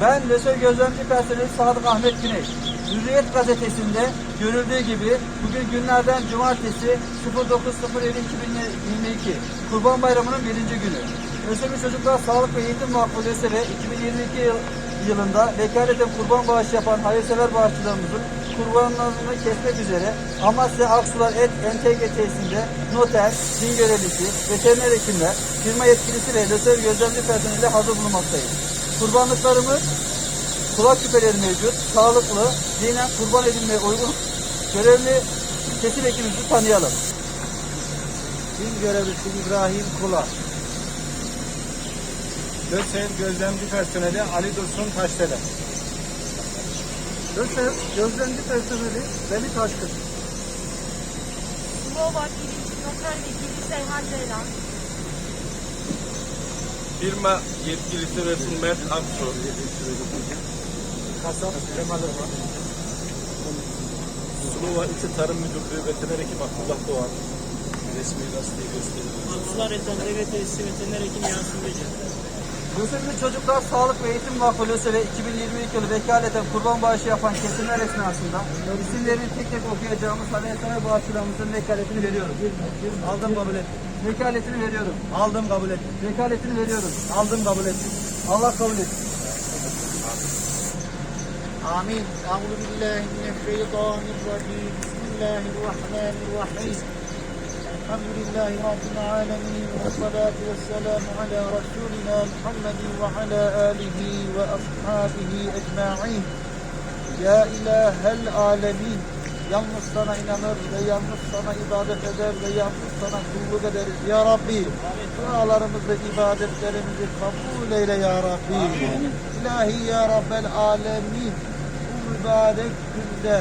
Ben LÖSÖ gözlemci personeli Sadık Ahmet Güney. Hürriyet gazetesinde görüldüğü gibi bugün günlerden cumartesi 09.07.2022 Kurban Bayramı'nın birinci günü. LÖSÖ'müş Çocuklar Sağlık ve Eğitim Vakfı LÖSEV'e 2022 yıl, yılında vekaleten kurban bağışı yapan hayırsever bağışçılarımızın kurbanlarını kesmek üzere Amasya Aksular Et NTG tesisinde noter, din görevlisi, veteriner hekimler, firma yetkilisi ve LÖSEV gözlemci personeliyle hazır bulunmaktayız. Kurbanlıklarımız kulak küpeleri mevcut, sağlıklı, dinen kurban edilmeye uygun görevli kesim ekibimizi tanıyalım. Din görevlisi İbrahim Kula. LÖSEV gözlemci personeli Ali Dursun Taşdelen. LÖSEV gözlemci personeli Veli Taşkın. Slovak birincisi noter vekili Seyhan Ceylan. Firma yetkilisi Resul Mert Aksu. Kasap Kemal Irmak. Suluva İlçe Tarım Müdürlüğü Veteriner Hekim Abdullah Doğan. Resmi gazeteyi gösteriyoruz. Aksular Eten Devlet Tesisi Veteriner Hekim Yasin Böcek. Lösevli Çocuklar Sağlık ve Eğitim Vakfı Lösev'e 2022 yılı vekaleten kurban bağışı yapan kesimler esnasında isimlerini tek tek okuyacağımız Aleyhisselam bağışçılarımızın vekaletini veriyorum. Aldım kabul et. Vekaletini veriyorum. Aldım kabul et. Vekaletini veriyorum. Aldım kabul et. Allah kabul etsin. Amin. Euzu billahi mineşşeytanirracim. Bismillahirrahmanirrahim. Elhamdülillahi Rabbil alemin ve salatu ve selamu ala Resulina Muhammedin ve ala alihi ve ashabihi ecma'in. Ya ilahel alemin. Yalnız sana inanır ve yalnız sana ibadet eder ve yalnız sana kulluk ederiz. Ya Rabbi, dualarımızı, ibadetlerimizi kabul eyle Ya Rabbi. Amin. İlahi Ya Rabbel alemin. Bu mübarek günde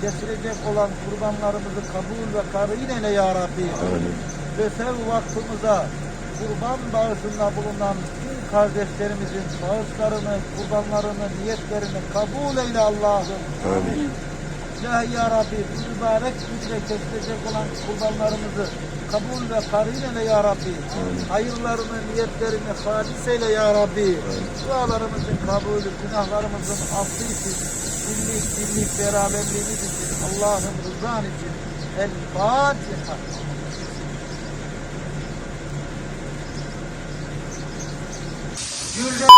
kesilecek olan kurbanlarımızı kabul ve karın eyle Ya Rabbi Ve sev vaktimize kurban bağışında bulunan tüm kardeşlerimizin bağışlarını, kurbanlarını, niyetlerini kabul eyle Allah'ım. Amin. İlahi Ya Rabbi bu mübarek günde kesilecek olan kurbanlarımızı kabul ve karin eyle Ya Rabbi. Hayırlarını, niyetlerini halis eyle Ya Rabbi. Dualarımızın kabulü, günahlarımızın affı için, birlik, birlik, beraberliğimiz için, Allah'ın rızan için. El Fatiha. Gülden